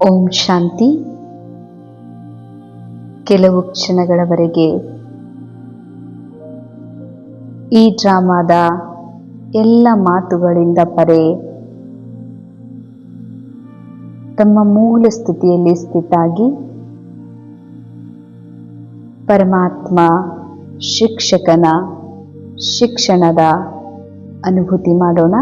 ಓಂ ಶಾಂತಿ. ಕೆಲವು ಕ್ಷಣಗಳವರೆಗೆ ಈ ಡ್ರಾಮಾದ ಎಲ್ಲ ಮಾತುಗಳಿಂದ ಪರೆ ತಮ್ಮ ಮೂಲ ಸ್ಥಿತಿಯಲ್ಲಿ ಸ್ಥಿತಾಗಿ ಪರಮಾತ್ಮ ಶಿಕ್ಷಕನ ಶಿಕ್ಷಣದ ಅನುಭೂತಿ ಮಾಡೋಣ.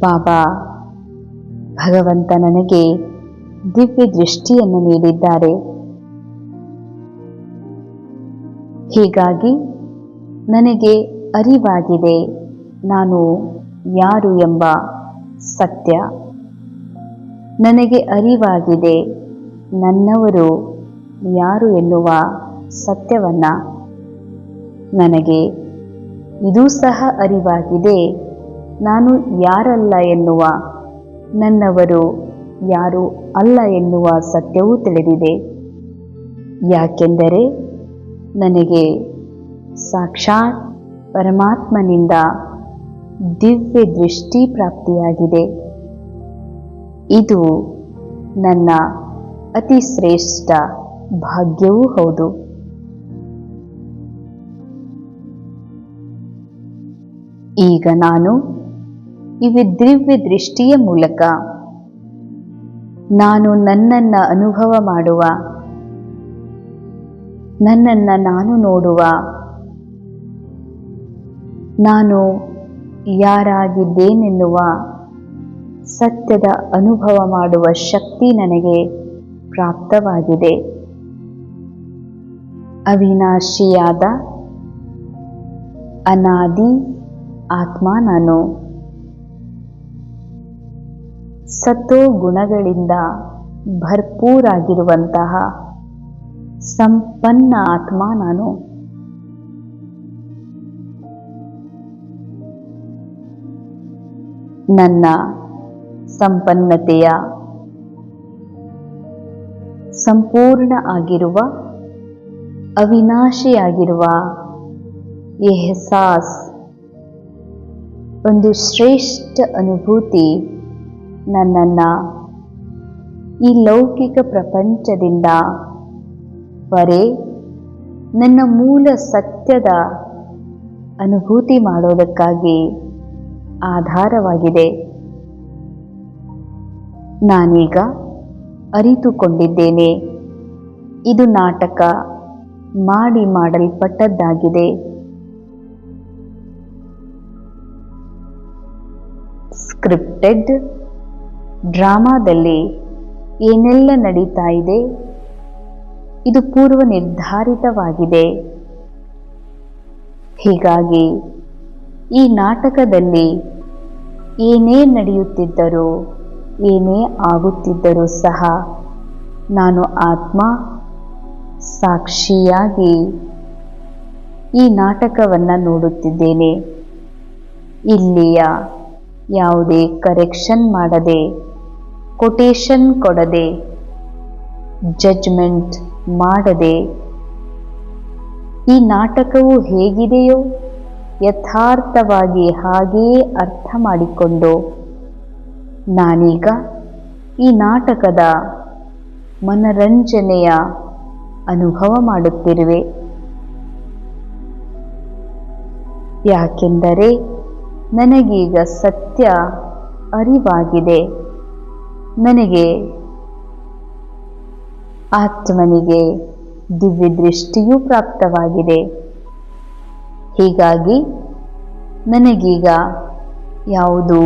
ಬಾಬಾ ಭಗವಂತ ನನಗೆ ದಿವ್ಯ ದೃಷ್ಟಿಯನ್ನು ನೀಡಿದ್ದಾರೆ. ಹೀಗಾಗಿ ನನಗೆ ಅರಿವಾಗಿದೆ ನಾನು ಯಾರು ಎಂಬ ಸತ್ಯ. ನನಗೆ ಅರಿವಾಗಿದೆ ನನ್ನವರು ಯಾರು ಎನ್ನುವ ಸತ್ಯವನ್ನ. ನನಗೆ ಇದೂ ಸಹ ಅರಿವಾಗಿದೆ ನಾನು ಯಾರಲ್ಲ ಎನ್ನುವ ನನ್ನವರು ಯಾರು ಅಲ್ಲ ಎನ್ನುವ ಸತ್ಯವೂ ತಿಳಿದಿದೆ. ಯಾಕೆಂದರೆ ನನಗೆ ಸಾಕ್ಷಾತ್ ಪರಮಾತ್ಮನಿಂದ ದಿವ್ಯ ದೃಷ್ಟಿ ಪ್ರಾಪ್ತಿಯಾಗಿದೆ. ಇದು ನನ್ನ ಅತಿ ಶ್ರೇಷ್ಠ ಭಾಗ್ಯವೂ ಹೌದು. ಈಗ ನಾನು ಇವು ದಿವ್ಯ ದೃಷ್ಟಿಯ ಮೂಲಕ. ನಾನು ನನ್ನನ್ನು ಅನುಭವ ಮಾಡುವ. ನನ್ನನ್ನು ನಾನು ನೋಡುವ. ನಾನು ಯಾರಾಗಿದ್ದೇನೆನ್ನುವ ಸತ್ಯದ ಅನುಭವ ಮಾಡುವ ಶಕ್ತಿ ನನಗೆ ಪ್ರಾಪ್ತವಾಗಿದೆ. ಅವಿನಾಶಿಯಾದ ಅನಾದಿ ಆತ್ಮ ನಾನು. ಸತ್ತೋ ಗುಣಗಳಿಂದ ಭರ್ಪೂರಾಗಿರುವಂತಹ ಸಂಪನ್ನ ಆತ್ಮ ನಾನು. ನನ್ನ ಸಂಪನ್ನತೆಯ ಸಂಪೂರ್ಣ ಆಗಿರುವ, ಅವಿನಾಶಿಯಾಗಿರುವ ಎಹಸಾಸ್, ಒಂದು ಶ್ರೇಷ್ಠ ಅನುಭೂತಿ ನನ್ನನ್ನು. ಈ ಲೌಕಿಕ ಪ್ರಪಂಚದಿಂದ ಹೊರೆ ನನ್ನ ಮೂಲ ಸತ್ಯದ ಅನುಭೂತಿ ಮಾಡೋದಕ್ಕಾಗಿ ಆಧಾರವಾಗಿದೆ. ನಾನೀಗ ಅರಿತುಕೊಂಡಿದ್ದೇನೆ. ಇದು ನಾಟಕ ಮಾಡಿ ಮಾಡಲ್ಪಟ್ಟದ್ದಾಗಿದೆ. ಸ್ಕ್ರಿಪ್ಟೆಡ್ ಡ್ರಾಮಾದಲ್ಲಿ ಏನೆಲ್ಲ ನಡೀತಾ ಇದೆ? ಇದು ಪೂರ್ವ ನಿರ್ಧಾರಿತವಾಗಿದೆ. ಹೀಗಾಗಿ ಈ ನಾಟಕದಲ್ಲಿ ಏನೇ ನಡೆಯುತ್ತಿದ್ದರೂ, ಏನೇ ಆಗುತ್ತಿದ್ದರೂ ಸಹ ನಾನು ಆತ್ಮ ಸಾಕ್ಷಿಯಾಗಿ ಈ ನಾಟಕವನ್ನು ನೋಡುತ್ತಿದ್ದೇನೆ. ಇಲ್ಲಿಯ ಯಾವುದೇ ಕರೆಕ್ಷನ್ ಮಾಡದೆ ಕೊಟೇಶನ್ ಕೊಡದೆ ಜಜ್ಮೆಂಟ್ ಮಾಡದೆ, ಈ ನಾಟಕವು ಹೇಗಿದೆಯೋ ಯಥಾರ್ಥವಾಗಿ ಹಾಗೆಯೇ ಅರ್ಥ ಮಾಡಿಕೊಂಡು, ನಾನೀಗ ಈ ನಾಟಕದ ಮನರಂಜನೆಯ ಅನುಭವ ಮಾಡುತ್ತಿರುವೆ. ಯಾಕೆಂದರೆ ನನಗೀಗ ಸತ್ಯ ಅರಿವಾಗಿದೆ. ನನಗೆ ಆತ್ಮನಿಗೆ ದಿವ್ಯ ದೃಷ್ಟಿಯೂ ಪ್ರಾಪ್ತವಾಗಿದೆ. ಹೀಗಾಗಿ ನನಗೀಗ ಯಾವುದು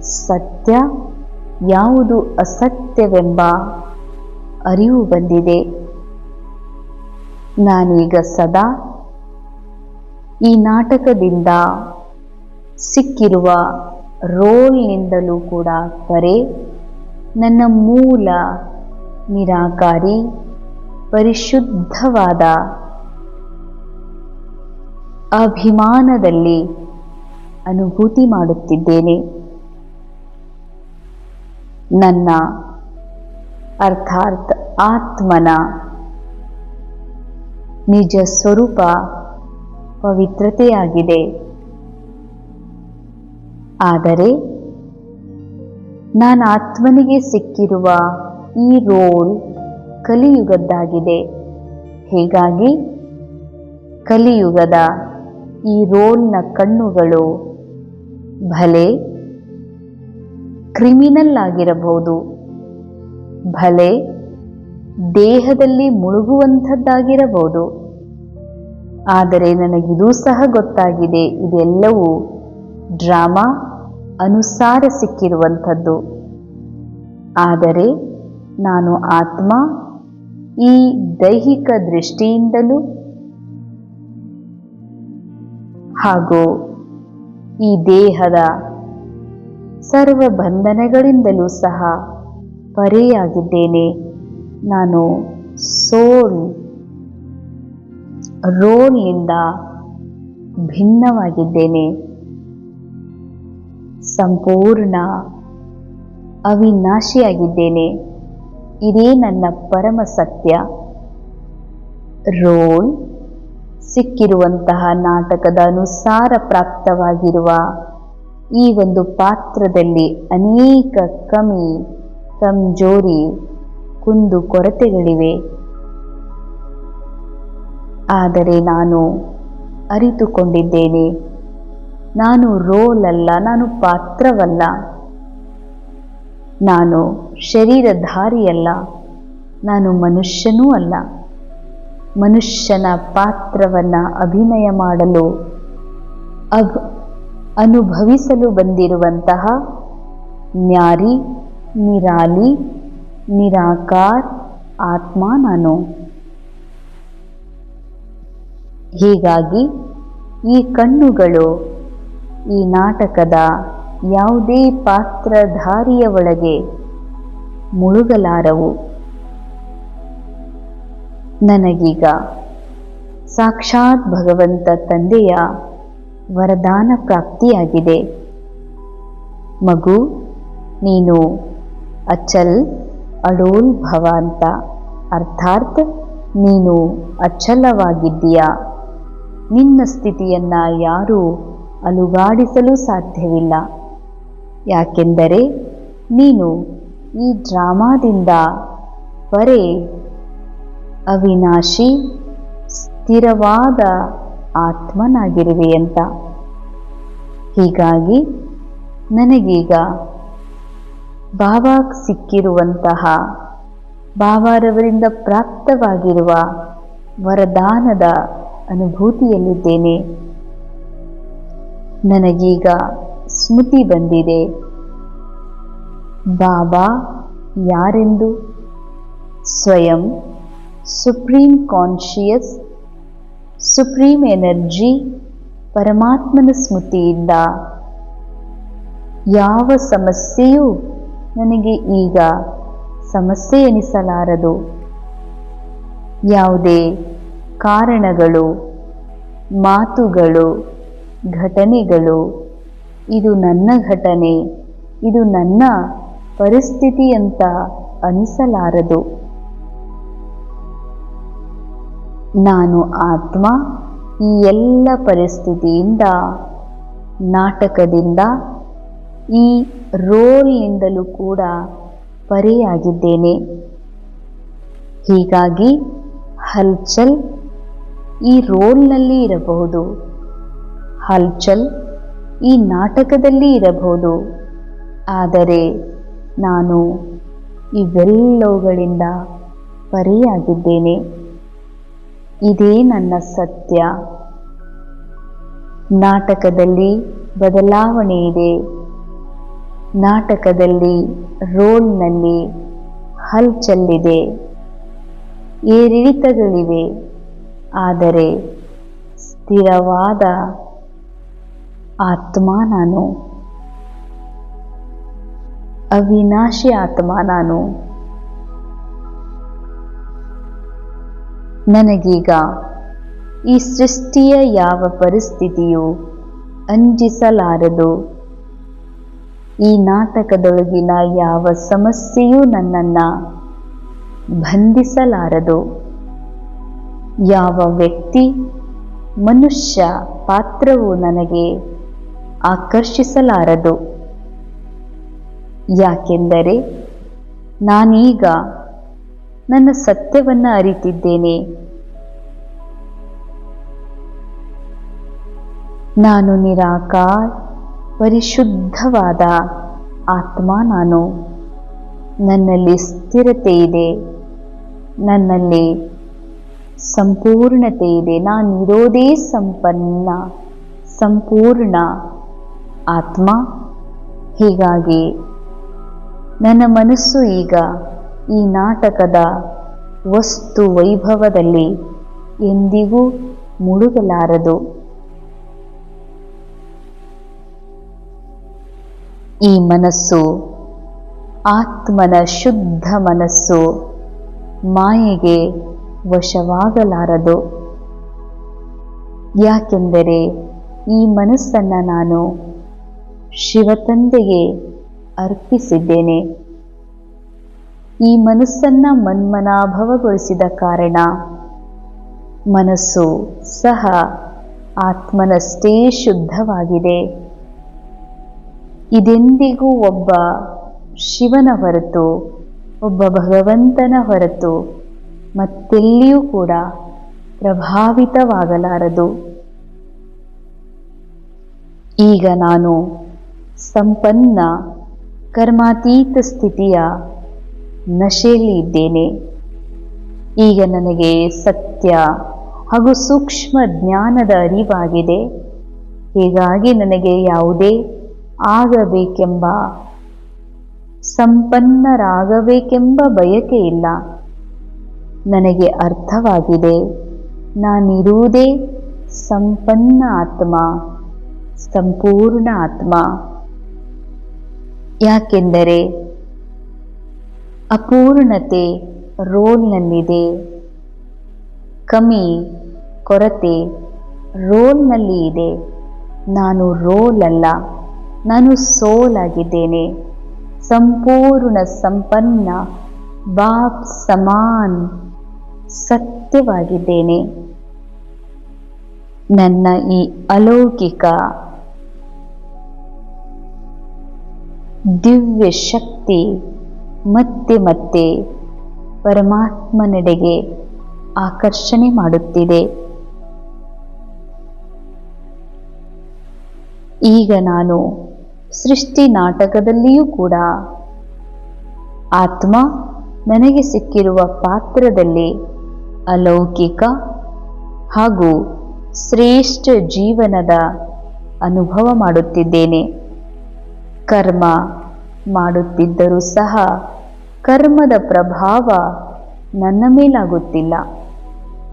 ಸತ್ಯ, ಯಾವುದು ಅಸತ್ಯವೆಂಬ ಅರಿವು ಬಂದಿದೆ. ನಾನೀಗ ಸದಾ ಈ ನಾಟಕದಿಂದ ಸಿಕ್ಕಿರುವ ರೋಲ್ನಿಂದಲೂ ಕೂಡ ಪರೆ ನನ್ನ ಮೂಲ ನಿರಾಕಾರಿ ಪರಿಶುದ್ಧವಾದ ಅಭಿಮಾನದಲ್ಲಿ ಅನುಭೂತಿ ಮಾಡುತ್ತಿದ್ದೇನೆ. ನನ್ನ ಅರ್ಥಾತ್ ಆತ್ಮನ ನಿಜ ಸ್ವರೂಪ ಪವಿತ್ರತೆಯಾಗಿದೆ. ಆದರೆ ನಾನು ಆತ್ಮನಿಗೆ ಸಿಕ್ಕಿರುವ ಈ ರೋಲ್ ಕಲಿಯುಗದ್ದಾಗಿದೆ. ಹೀಗಾಗಿ ಕಲಿಯುಗದ ಈ ರೋಲ್ನ ಕಣ್ಣುಗಳು ಭಲೆ ಕ್ರಿಮಿನಲ್ ಆಗಿರಬಹುದು. ಭಲೆ ದೇಹದಲ್ಲಿ ಮುಳುಗುವಂಥದ್ದಾಗಿರಬಹುದು. ಆದರೆ ನನಗಿದೂ ಸಹ ಗೊತ್ತಾಗಿದೆ, ಇದೆಲ್ಲವೂ ಡ್ರಾಮಾ ಅನುಸಾರ ಸಿಕ್ಕಿರುವಂಥದ್ದು. ಆದರೆ ನಾನು ಆತ್ಮ, ಈ ದೈಹಿಕ ದೃಷ್ಟಿಯಿಂದಲೂ ಹಾಗೂ ಈ ದೇಹದ ಸರ್ವ ಬಂಧನಗಳಿಂದಲೂ ಸಹ ಪರೆಯಾಗಿದ್ದೇನೆ. ನಾನು ಸೋಲ್ ರೋಲ್ನಿಂದ ಭಿನ್ನವಾಗಿದ್ದೇನೆ. ಸಂಪೂರ್ಣ ಅವಿನಾಶಿಯಾಗಿದ್ದೇನೆ. ಇದೇ ನನ್ನ ಪರಮ ಸತ್ಯ. ರೋಲ್ ಸಿಕ್ಕಿರುವಂತಹ ನಾಟಕದ ಅನುಸಾರ ಪ್ರಾಪ್ತವಾಗಿರುವ ಈ ಒಂದು ಪಾತ್ರದಲ್ಲಿ ಅನೇಕ ಕಮಿ ಕಂಜೋರಿ ಕುಂದು ಕೊರತೆಗಳಿವೆ. ಆದರೆ ನಾನು ಅರಿತುಕೊಂಡಿದ್ದೇನೆ. ನಾನು ರೋಲ್ ಅಲ್ಲ, ನಾನು ಪಾತ್ರವಲ್ಲ. ನಾನು ಶರೀರಧಾರಿಯಲ್ಲ, ನಾನು ಮನುಷ್ಯನೂ ಅಲ್ಲ. ಮನುಷ್ಯನ ಪಾತ್ರವನ್ನು ಅಭಿನಯ ಮಾಡಲು, ಅಭ್, ಅನುಭವಿಸಲು ಬಂದಿರುವಂತಹ ನ್ಯಾರಿ, ನಿರಾಲಿ, ನಿರಾಕಾರ ಆತ್ಮ ನಾನು. ಹೀಗಾಗಿ ಈ ಕಣ್ಣುಗಳು ಈ ನಾಟಕದ ಯಾವುದೇ ಪಾತ್ರಧಾರಿಯ ಒಳಗೆ ಮುಳುಗಲಾರವು. ನನಗೀಗ ಸಾಕ್ಷಾತ್ ಭಗವಂತ ತಂದೆಯ ವರದಾನ ಪ್ರಾಪ್ತಿಯಾಗಿದೆ. ಮಗು, ನೀನು ಅಚಲ್ ಅಡೋಲ್ ಭವ ಅಂತ ಅರ್ಥಾತ್ ನೀನು ಅಚಲವಾಗಿದ್ದೀಯ. ನಿನ್ನ ಸ್ಥಿತಿಯನ್ನು ಯಾರೂ ಅಲುಗಾಡಿಸಲು ಸಾಧ್ಯವಿಲ್ಲ. ಯಾಕೆಂದರೆ ನೀನು ಈ ಡ್ರಾಮಾದಿಂದ ಪರೆ ಅವಿನಾಶಿ ಸ್ಥಿರವಾದ ಆತ್ಮನಾಗಿರುವೆಯಂತ. ಹೀಗಾಗಿ ನನಗೀಗ ಬಾಬಾ ಸಿಕ್ಕಿರುವಂತಹ ಬಾಬಾರವರಿಂದ ಪ್ರಾಪ್ತವಾಗಿರುವ ವರದಾನದ ಅನುಭೂತಿಯಲ್ಲಿದ್ದೇನೆ. ನನಗೀಗ ಸ್ಮೃತಿ ಬಂದಿದೆ. ಬಾಬಾ ಯಾರೆಂದು? ಸ್ವಯಂ ಸುಪ್ರೀಂ ಕಾನ್ಷಿಯಸ್ ಸುಪ್ರೀಂ ಎನರ್ಜಿ, ಪರಮಾತ್ಮನ ಸ್ಮೃತಿಯಿಂದ. ಯಾವ ಸಮಸ್ಯೆಯೂ ನನಗೆ ಈಗ ಸಮಸ್ಯೆ ಎನಿಸಲಾರದು. ಯಾವುದೇ ಕಾರಣಗಳು, ಮಾತುಗಳು ಘಟನೆಗಳು. ಇದು ನನ್ನ ಘಟನೆ. ಇದು ನನ್ನ ಪರಿಸ್ಥಿತಿ ಅಂತ ಅನಿಸಲಾರದು. ನಾನು ಆತ್ಮ ಈ ಎಲ್ಲ ಪರಿಸ್ಥಿತಿಯಿಂದ, ನಾಟಕದಿಂದ, ಈ ರೋಲ್ನಿಂದಲೂ ಕೂಡ ಪರೆಯಾಗಿದ್ದೇನೆ. ಹೀಗಾಗಿ ಹಲ್ಚಲ್ ಈ ರೋಲ್ನಲ್ಲಿ ಇರಬಹುದು. ಹಲ್ಚಲ್ ಈ ನಾಟಕದಲ್ಲಿ ಇರಬಹುದು. ಆದರೆ ನಾನು ಇವೆಲ್ಲವುಗಳಿಂದ ಪರಿಯಾಗಿದ್ದೇನೆ. ಇದೇ ನನ್ನ ಸತ್ಯ. ನಾಟಕದಲ್ಲಿ ಬದಲಾವಣೆ ಇದೆ. ನಾಟಕದಲ್ಲಿ ರೋಲ್ನಲ್ಲಿ ಹಲ್ಚಲ್ಲಿದೆ ಏರಿಳಿತಗಳಿವೆ. ಆದರೆ ಸ್ಥಿರವಾದ ಆತ್ಮ ನಾನು. ಅವಿನಾಶಿ ಆತ್ಮ ನಾನು. ನನಗೀಗ ಈ ಸೃಷ್ಟಿಯ ಯಾವ ಪರಿಸ್ಥಿತಿಯು ಅಂಜಿಸಲಾರದು. ಈ ನಾಟಕದೊಳಗಿನ ಯಾವ ಸಮಸ್ಯೆಯೂ ನನ್ನನ್ನು ಬಂಧಿಸಲಾರದು. ಯಾವ ವ್ಯಕ್ತಿ ಮನುಷ್ಯ ಪಾತ್ರವು ನನಗೆ ಆಕರ್ಷಿಸಲಾರದು. ಯಾಕೆಂದರೆ ನಾನೀಗ ನನ್ನ ಸತ್ಯವನ್ನು ಅರಿತಿದ್ದೇನೆ. ನಾನು ನಿರಾಕಾರ, ಪರಿಶುದ್ಧವಾದ ಆತ್ಮ ನಾನು. ನನ್ನಲ್ಲಿ ಸ್ಥಿರತೆ ಇದೆ. ನನ್ನಲ್ಲಿ ಸಂಪೂರ್ಣತೆ ಇದೆ. ನಾನಿರೋದೇ ಸಂಪನ್ನ, ಸಂಪೂರ್ಣ ಆತ್ಮ. ಹೀಗಾಗಿ ನನ್ನ ಮನಸ್ಸು ಈಗ ಈ ನಾಟಕದ ವಸ್ತು ವೈಭವದಲ್ಲಿ ಎಂದಿಗೂ ಮುಳುಗಲಾರದು. ಈ ಮನಸ್ಸು, ಆತ್ಮನ ಶುದ್ಧ ಮನಸ್ಸು, ಮಾಯೆಗೆ ವಶವಾಗಲಾರದು. ಯಾಕೆಂದರೆ ಈ ಮನಸ್ಸನ್ನು ನಾನು ಶಿವತಂದೆಗೆ ಅರ್ಪಿಸಿದ್ದೇನೆ. ಈ ಮನಸ್ಸನ್ನು ಮನ್ಮನಾಭವಗೊಳಿಸಿದ ಕಾರಣ ಮನಸ್ಸು ಸಹ ಆತ್ಮನಷ್ಟೇ ಶುದ್ಧವಾಗಿದೆ. ಇದೆಂದಿಗೂ ಒಬ್ಬ ಶಿವನ ಹೊರತು, ಒಬ್ಬ ಭಗವಂತನ ಹೊರತು ಮತ್ತೆಲ್ಲಿಯೂ ಕೂಡ ಪ್ರಭಾವಿತವಾಗಲಾರದು. ಈಗ ನಾನು ಸಂಪನ್ನ ಕರ್ಮಾತೀತ ಸ್ಥಿತಿಯ ನಶೆಯಲ್ಲಿ ಇದ್ದೇನೆ ಈಗ ನನಗೆ ಸತ್ಯ ಹಾಗೂ ಸೂಕ್ಷ್ಮ ಜ್ಞಾನದ ಅರಿವಾಗಿದೆ. ಹೀಗಾಗಿ ನನಗೆ ಯಾವುದೇ ಆಗಬೇಕೆಂಬ ಸಂಪನ್ನರಾಗಬೇಕೆಂಬ ಬಯಕೆ ಇಲ್ಲ. ನನಗೆ ಅರ್ಥವಾಗಿದೆ, ನಾನಿರುವುದೇ ಸಂಪನ್ನ ಆತ್ಮ ಸಂಪೂರ್ಣ ಆತ್ಮ ಯಾಕೆಂದರೆ ಅಪೂರ್ಣತೆ ರೋಲ್ನಲ್ಲಿದೆ. ಕಮಿ ಕೊರತೆ ರೋಲ್ನಲ್ಲಿ ಇದೆ. ನಾನು ರೋಲ್ ಅಲ್ಲ ನಾನು ಸೋಲ್ ಆಗಿದ್ದೇನೆ ಸಂಪೂರ್ಣ ಸಂಪನ್ನ, ಬಾಪ್ ಸಮಾನ್, ಸತ್ಯವಾಗಿದ್ದೇನೆ. ನನ್ನ ಈ ಅಲೌಕಿಕ ದಿವ್ಯ ಶಕ್ತಿ, ಮತ್ತೆ ಮತ್ತೆ ಪರಮಾತ್ಮನೆಡೆಗೆ ಆಕರ್ಷಣೆ ಮಾಡುತ್ತಿದೆ. ಈಗ ನಾನು ಸೃಷ್ಟಿ ನಾಟಕದಲ್ಲಿಯೂ ಕೂಡ ಆತ್ಮ ನನಗೆ ಸಿಕ್ಕಿರುವ ಪಾತ್ರದಲ್ಲಿ ಅಲೌಕಿಕ ಹಾಗೂ ಶ್ರೇಷ್ಠ ಜೀವನದ ಅನುಭವ ಮಾಡುತ್ತಿದ್ದೇನೆ. ಕರ್ಮ ಮಾಡುತ್ತಿದ್ದರೂ ಸಹ ಕರ್ಮದ ಪ್ರಭಾವ ನನ್ನ ಮೇಲಾಗುತ್ತಿಲ್ಲ.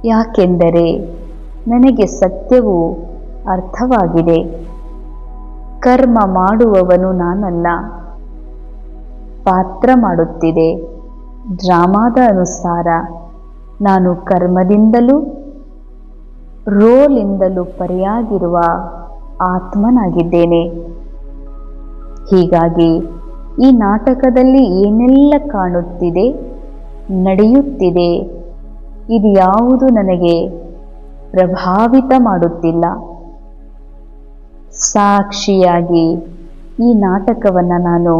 ಯಾಕೆಂದರೆ ನನಗೆ ಸತ್ಯವು ಅರ್ಥವಾಗಿದೆ. ಕರ್ಮ ಮಾಡುವವನು ನಾನಲ್ಲ. ಪಾತ್ರ ಮಾಡುತ್ತಿದೆ. ಡ್ರಾಮಾದ ಅನುಸಾರ ನಾನು ಕರ್ಮದಿಂದಲೂ ರೋಲಿಂದಲೂ ಪರಿಯಾಗಿರುವ ಆತ್ಮನಾಗಿದ್ದೇನೆ. ಹೀಗಾಗಿ ಈ ನಾಟಕದಲ್ಲಿ ಏನೆಲ್ಲ ಕಾಣುತ್ತಿದೆ, ನಡೆಯುತ್ತಿದೆ, ಇದು ಯಾವುದು ನನಗೆ ಪ್ರಭಾವಿತ ಮಾಡುತ್ತಿಲ್ಲ. ಸಾಕ್ಷಿಯಾಗಿ ಈ ನಾಟಕವನ್ನು ನಾನು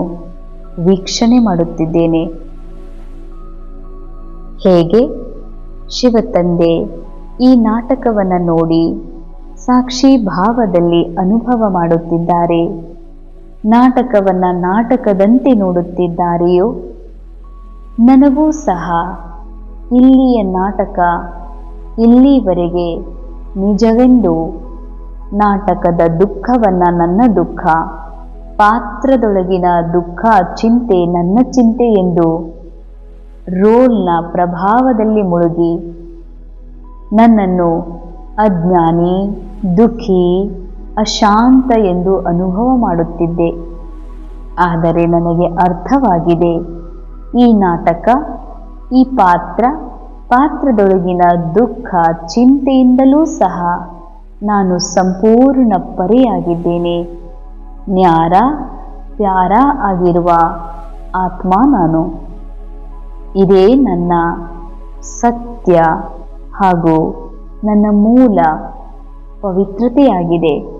ವೀಕ್ಷಣೆ ಮಾಡುತ್ತಿದ್ದೇನೆ. ಹೇಗೆ? ಶಿವತಂದೆ ಈ ನಾಟಕವನ್ನು ನೋಡಿ ಸಾಕ್ಷಿ ಭಾವದಲ್ಲಿ ಅನುಭವ ಮಾಡುತ್ತಿದ್ದಾರೆ. ನಾಟಕವನ್ನು ನಾಟಕದಂತೆ ನೋಡುತ್ತಿದ್ದಾರೆಯೋ? ನನಗೂ ಸಹ. ಇಲ್ಲಿಯ ನಾಟಕ ಇಲ್ಲಿವರೆಗೆ ನಿಜವೆಂದು. ನಾಟಕದ ದುಃಖವನ್ನು ನನ್ನ ದುಃಖ, ಪಾತ್ರದೊಳಗಿನ ದುಃಖ, ಚಿಂತೆ ನನ್ನ ಚಿಂತೆ ಎಂದು ರೋಲ್ನ ಪ್ರಭಾವದಲ್ಲಿ ಮುಳುಗಿ, ನನ್ನನ್ನು ಅಜ್ಞಾನಿ, ದುಃಖಿ ಅಶಾಂತ ಎಂದು ಅನುಭವ ಮಾಡುತ್ತಿದ್ದೆ. ಆದರೆ ನನಗೆ ಅರ್ಥವಾಗಿದೆ. ಈ ನಾಟಕ, ಈ ಪಾತ್ರ, ಪಾತ್ರದೊಳಗಿನ ದುಃಖ, ಚಿಂತೆಯಿಂದಲೂ ಸಹ ನಾನು ಸಂಪೂರ್ಣ ಪರೆಯಾಗಿದ್ದೇನೆ. ನ್ಯಾರ, ಪ್ಯಾರ ಆಗಿರುವ ಆತ್ಮ ನಾನು. ಇದೇ ನನ್ನ ಸತ್ಯ ಹಾಗೂ ನನ್ನ ಮೂಲ ಪವಿತ್ರತೆಯಾಗಿದೆ.